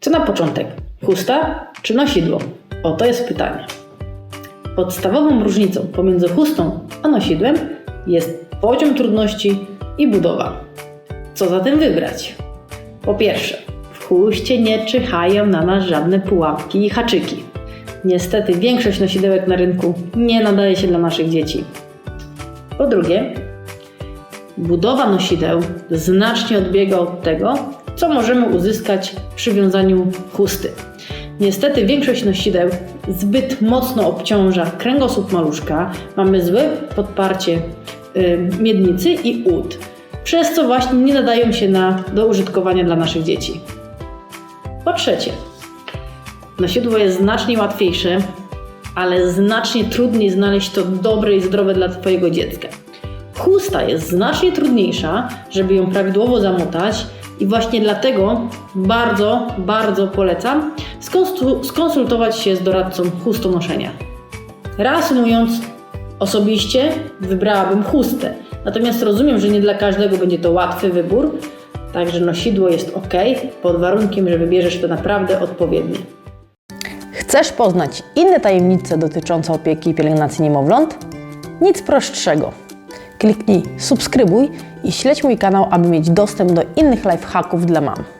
Co na początek? Chusta czy nosidło? Oto jest pytanie. Podstawową różnicą pomiędzy chustą a nosidłem jest poziom trudności i budowa. Co zatem wybrać? Po pierwsze, w chuście nie czyhają na nas żadne pułapki i haczyki. Niestety większość nosidełek na rynku nie nadaje się dla naszych dzieci. Po drugie, budowa nosideł znacznie odbiega od tego, co możemy uzyskać przy wiązaniu chusty. Niestety większość nosideł zbyt mocno obciąża kręgosłup maluszka, mamy złe podparcie miednicy i ud, przez co właśnie nie nadają się na, do użytkowania dla naszych dzieci. Po trzecie, nosidło jest znacznie łatwiejsze, ale znacznie trudniej znaleźć to dobre i zdrowe dla Twojego dziecka. Chusta jest znacznie trudniejsza, żeby ją prawidłowo zamotać i właśnie dlatego bardzo, bardzo polecam skonsultować się z doradcą chustonoszenia. Reasumując, osobiście wybrałabym chustę, natomiast rozumiem, że nie dla każdego będzie to łatwy wybór, także nosidło jest ok, pod warunkiem, że wybierzesz to naprawdę odpowiednie. Chcesz poznać inne tajemnice dotyczące opieki i pielęgnacji niemowląt? Nic prostszego. Kliknij subskrybuj i śledź mój kanał, aby mieć dostęp do innych lifehacków dla mam.